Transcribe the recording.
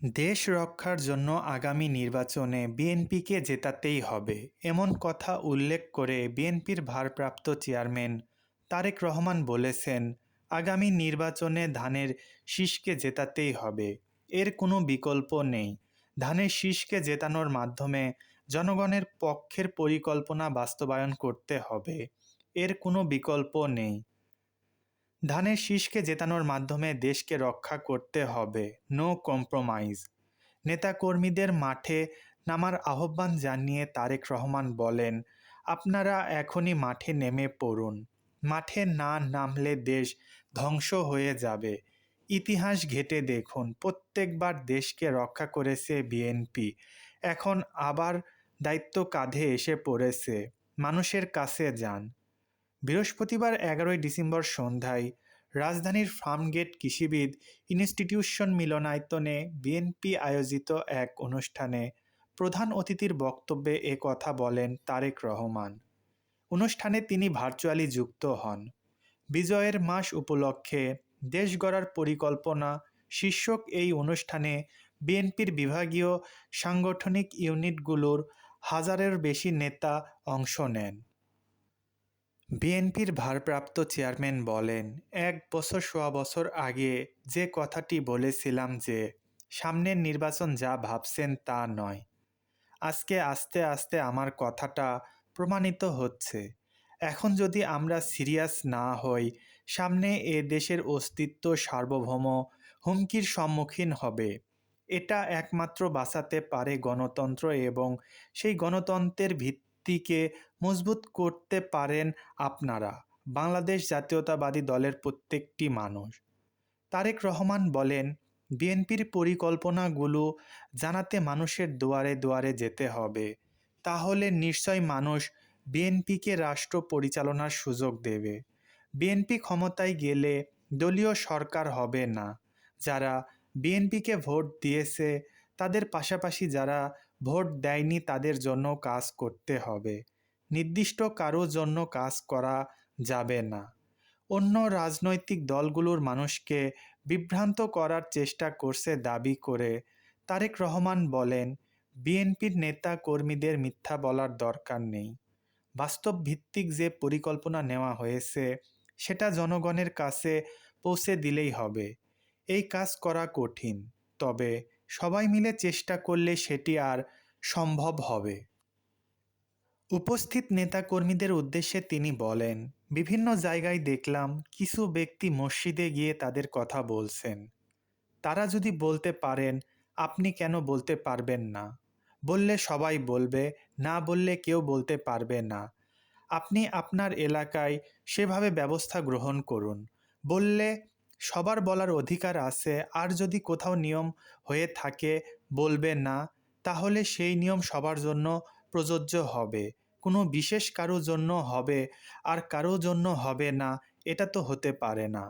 দেশ রক্ষার জন্য আগামী নির্বাচনে বিএনপিকে জেতাতেই হবে, এমন কথা উল্লেখ করে বিএনপির ভারপ্রাপ্ত চেয়ারম্যান তারেক রহমান বলেছেন, আগামী নির্বাচনে ধানের শীষকে জেতাতেই হবে, এর কোনো বিকল্প নেই। ধানের শীষকে জেতানোর মাধ্যমে জনগণের পক্ষের পরিকল্পনা বাস্তবায়ন করতে হবে, এর কোনো বিকল্প নেই। ধানের শীষকে জেতানোর মাধ্যমে দেশকে রক্ষা করতে হবে। নো কম্প্রোমাইজ নেতাকর্মীদের মাঠে নামার আহ্বান জানিয়ে তারেক রহমান বলেন, আপনারা এখনই মাঠে নেমে পড়ুন। মাঠে না নামলে দেশ ধ্বংস হয়ে যাবে। ইতিহাস ঘেটে দেখুন। প্রত্যেকবার দেশকে রক্ষা করেছে বিএনপি। এখন আবার দায়িত্ব কাঁধে এসে পড়েছে। মানুষের কাছে যান। বৃহস্পতিবার এগারোই ডিসেম্বর সন্ধ্যায় রাজধানীর ফার্মগেট কৃষিবিদ ইনস্টিটিউশন মিলনায়তনে বিএনপি আয়োজিত এক অনুষ্ঠানে প্রধান অতিথির বক্তব্যে এ কথা বলেন তারেক রহমান। অনুষ্ঠানে তিনি ভার্চুয়ালি যুক্ত হন। বিজয়ের মাস উপলক্ষে দেশ গড়ার পরিকল্পনা শীর্ষক এই অনুষ্ঠানে বিএনপির বিভাগীয় সাংগঠনিক ইউনিটগুলোর হাজারের বেশি নেতা অংশ নেন। বিএনপির ভারপ্রাপ্ত চেয়ারম্যান বলেন, এক বছর সোয়া বছর আগে যে কথাটি বলেছিলাম যে সামনের নির্বাচন যা ভাবছেন তা নয়। আজকে আস্তে আস্তে আমার কথাটা প্রমাণিত হচ্ছে। এখন যদি আমরা সিরিয়াস না হই, সামনে এ দেশের অস্তিত্ব সার্বভৌম হুমকির সম্মুখীন হবে। এটা একমাত্র বাঁচাতে পারে গণতন্ত্র এবং সেই গণতন্ত্রের ভিত্তিকে মজবুত করতে পারেন আপনারা। বাংলাদেশ জাতীয়তাবাদী দলের প্রত্যেকটি মানুষ। তারেক রহমান বলেন, বিএনপির পরিকল্পনাগুলো জানাতে মানুষের দুয়ারে দুয়ারে যেতে হবে। তাহলে নিশ্চয় মানুষ বিএনপিকে রাষ্ট্র পরিচালনার সুযোগ দেবে। বিএনপি ক্ষমতায় গেলে দলীয় সরকার হবে না। যারা বিএনপিকে ভোট দিয়েছে, তাদের পাশাপাশি যারা ভোট দেয়নি তাদের জন্য কাজ করতে হবে। নির্দিষ্ট কারও জন্য কাজ করা যাবে না। অন্য রাজনৈতিক দলগুলোর মানুষকে বিভ্রান্ত করার চেষ্টা করছে দাবি করে তারেক রহমান বলেন, বিএনপির নেতা কর্মীদের মিথ্যা বলার দরকার নেই। বাস্তব ভিত্তিক যে পরিকল্পনা নেওয়া হয়েছে, সেটা জনগণের কাছে পৌঁছে দিলেই হবে। এই কাজ করা কঠিন। তবে সবাই মিলে চেষ্টা করলে সেটি আর সম্ভব হবে। উপস্থিত নেতাকর্মীদের উদ্দেশ্যে তিনি বলেন, বিভিন্ন জায়গায় দেখলাম কিছু ব্যক্তি মসজিদে গিয়ে তাদের কথা বলছেন। তারা যদি বলতে পারেন, আপনি কেন বলতে পারবেন না? বললে সবাই বলবে, না বললে কেউ বলতে পারবে না। আপনি আপনার এলাকায় সেভাবে ব্যবস্থা গ্রহণ করুন। বললে সবার বলার অধিকার আছে, আর যদি কোথাও নিয়ম হয়ে থাকে বলবে না, তাহলে সেই নিয়ম সবার জন্য প্রযোজ্য হবে। কোনো বিশেষ কারও জন্য হবে, আর কারও জন্য হবে না, এটা তো হতে পারে না।